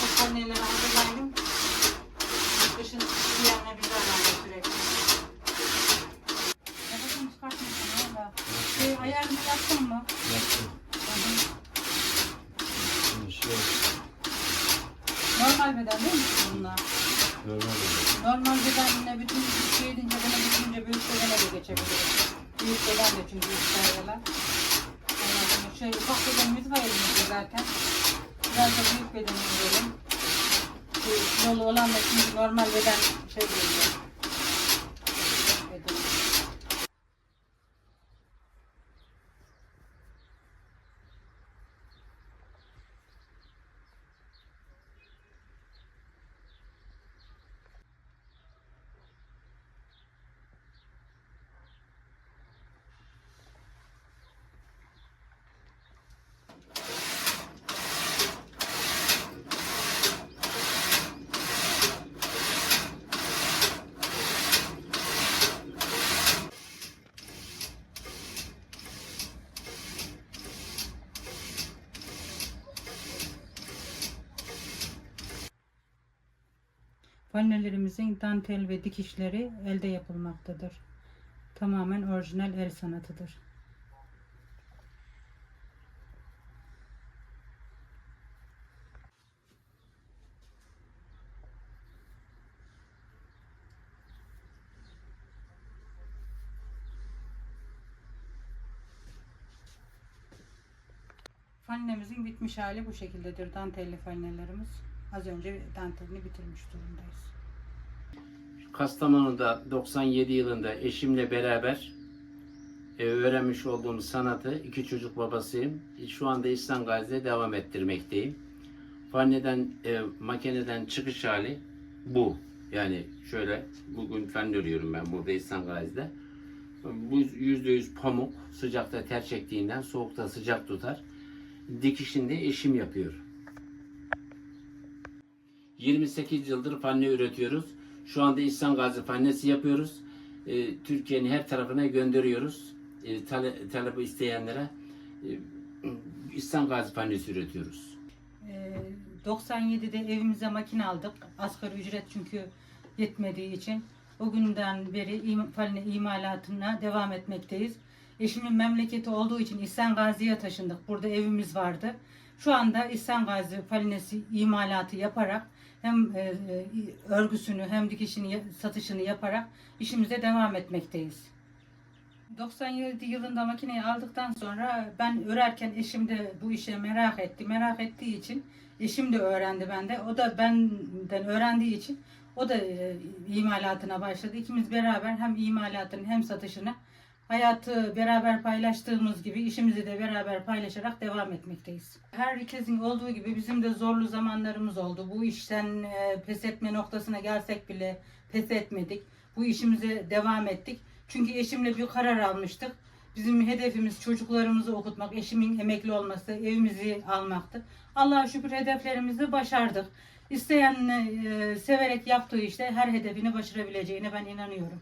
Çok anneleri hazırlaydım. Kışın yiyenle bizi ararlar sürekli. Babacığım çıkartmışsın valla. Şey, ayarını yaptın mı? Yaptım. Şey, Normal beden değil mi bunlar? normal oldu. Normal bedenle bütün şey edince bunu bütünce büyük bedene de geçebiliriz. Beden de çünkü isterler. Ondan şey ufak bedenimiz var elimizde zaten. Biraz da büyük bedenimiz verelim. Yolu olan da çünkü normal beden şey geliyor. Beden. Fanelerimizin dantel ve dikişleri elde yapılmaktadır. Tamamen orijinal el sanatıdır. Fannemizin bitmiş hali bu şekildedir. Dantelli fanelerimiz. Az önce dantelini bitirmiş durumdayız. Kastamonu'da 97 yılında eşimle beraber e, öğrenmiş olduğum sanatı iki çocuk babasıyım. Şu anda İhsan Gazi'de devam ettirmekteyim. Fanneden, e, makineden çıkış hali bu. Yani şöyle bugün fen örüyorum ben burada İhsan Gazi'de. Bu %100 pamuk. Sıcakta ter çektiğinden soğukta sıcak tutar. Dikişinde eşim yapıyor. 28 yıldır fanne üretiyoruz. Şu anda İhsan Gazi fannesi yapıyoruz. Ee, Türkiye'nin her tarafına gönderiyoruz. Ee, tale, talep isteyenlere e, İhsan Gazi fannesi üretiyoruz. Ee, 97'de evimize makine aldık. Asgari ücret çünkü yetmediği için. O günden beri im, faline imalatına devam etmekteyiz. Eşimin memleketi olduğu için İhsan Gazi'ye taşındık. Burada evimiz vardı. Şu anda İhsan Gazi falinesi imalatı yaparak hem e, e, örgüsünü hem dikişini satışını yaparak işimize devam etmekteyiz. 97 yılında makineyi aldıktan sonra ben örerken eşim de bu işe merak etti. Merak ettiği için eşim de öğrendi bende. O da benden öğrendiği için o da e, imalatına başladı. İkimiz beraber hem imalatını hem satışını hayatı beraber paylaştığımız gibi işimizi de beraber paylaşarak devam etmekteyiz. Herkesin olduğu gibi bizim de zorlu zamanlarımız oldu. Bu işten e, pes etme noktasına gelsek bile pes etmedik. Bu işimize devam ettik. Çünkü eşimle bir karar almıştık. Bizim hedefimiz çocuklarımızı okutmak, eşimin emekli olması, evimizi almaktı. Allah'a şükür hedeflerimizi başardık. İsteyen e, severek yaptığı işte her hedefini başarabileceğine ben inanıyorum.